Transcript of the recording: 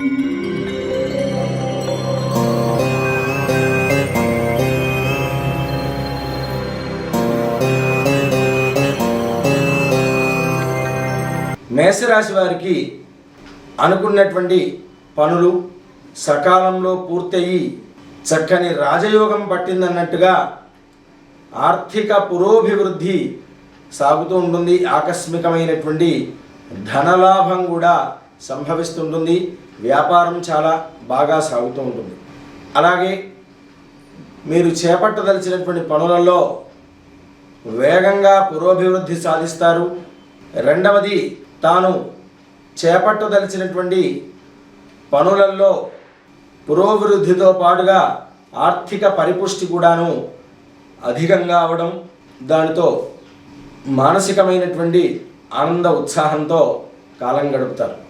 మేషరాశి వారికి అనుకున్నటువంటి పనులు సకాలంలో పూర్తయి చక్కని రాజయోగం పట్టిందన్నట్టుగా ఆర్థిక పురోభివృద్ధి సాగుతూ ఉంటుంది. ఆకస్మికమైనటువంటి ధనలాభం కూడా సంభవిస్తుంటుంది. వ్యాపారం చాలా బాగా సాగుతూ ఉంటుంది. అలాగే మీరు చేపట్టదలిచినటువంటి పనులలో వేగంగా పురోభివృద్ధి సాధిస్తారు. రెండవది తాను చేపట్టదలిచినటువంటి పనులలో పురోభివృద్ధితో పాటుగా ఆర్థిక పరిపుష్టి కూడాను అధికంగా అవడం దానితో మానసికమైనటువంటి ఆనంద ఉత్సాహంతో కాలం గడుపుతారు.